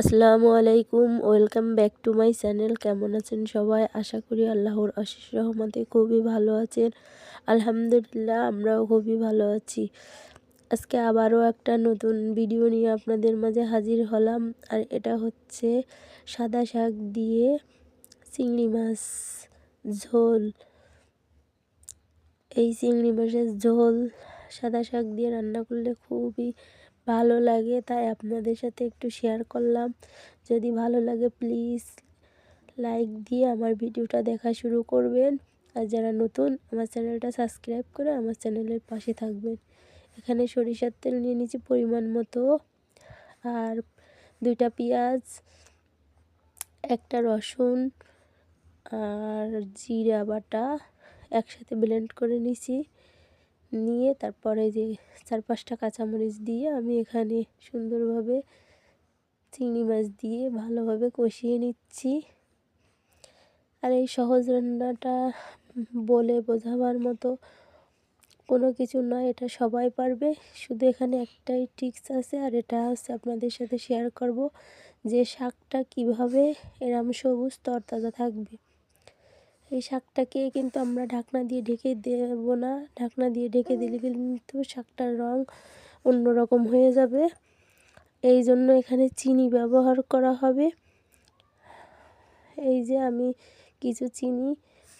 আসসালামু আলাইকুম, welcome back to my channel. কেমন আছেন সবাই? আশা করি আল্লাহর অশেষ রহমতে খুবই ভালো আছেন। আলহামদুলিল্লাহ, আমরাও খুবই ভালো আছি। আজকে আবারও একটা নতুন ভিডিও নিয়ে আপনাদের মাঝে হাজির হলাম, আর এটা হচ্ছে সাদা শাক দিয়ে চিংড়ি মাছ ঝোল। এই চিংড়ি মাছের ঝোল সাদা শাক দিয়ে রান্না করলে খুবই ভালো লাগে, তাই আপনাদের সাথে একটু শেয়ার করলাম। যদি ভালো লাগে প্লিজ লাইক দিয়ে আমার ভিডিওটা দেখা শুরু করবেন। আর যারা নতুন, আমার চ্যানেলটা সাবস্ক্রাইব করে আমার চ্যানেলের পাশে থাকবেন। এখানে সরিষার তেল নিয়ে নিচ্ছি পরিমাণ মতো। আর দুইটা পেঁয়াজ, একটা রসুন, আর জিরা বাটা একসাথে ব্লেন্ড করে নিছি নিয়ে তারপরে যে চার পাঁচটা কাঁচামরিচ দিয়ে আমি এখানে সুন্দরভাবে চিংড়ি মাছ দিয়ে ভালোভাবে কষিয়ে নিচ্ছি। আর এই সহজ রান্নাটা বলে বোঝাবার মতো কোনো কিছু নয় এটা সবাই পারবে। শুধু এখানে একটাই টিক্স আছে আর এটা হচ্ছে আপনাদের সাথে শেয়ার করব যে শাকটা কীভাবে এরম সবুজ তরতাজা থাকবে। এই শাকটাকে কিন্তু আমরা ঢাকনা দিয়ে ঢেকে দেব না। ঢাকনা দিয়ে ঢেকে দিলে কিন্তু শাকটার রং অন্যরকম হয়ে যাবে। এই জন্য এখানে চিনি ব্যবহার করা হবে। এই যে আমি কিছু চিনি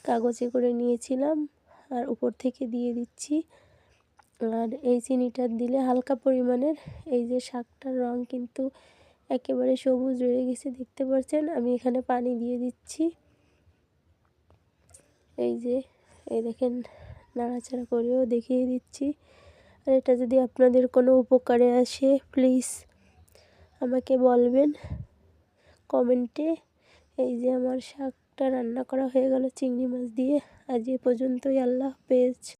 কাগজে করে নিয়েছিলাম আর উপর থেকে দিয়ে দিচ্ছি। আর এই চিনিটা দিলে হালকা পরিমাণের এই যে শাকটার রং কিন্তু একেবারে সবুজ রয়ে গেছে, দেখতে পাচ্ছেন? আমি এখানে পানি দিয়ে দিচ্ছি। এই যে, এই দেখেন, নাড়াচাড়া করেও দেখিয়ে দিচ্ছি। আর এটা যদি আপনাদের কোনো উপকারে আসে প্লিজ আমাকে বলবেন কমেন্টে। এই যে আমার শাকটা রান্না করা হয়ে গেল, চিংড়ি মাছ দিয়ে। আজ এ পর্যন্তই, আল্লাহ হাফেজ।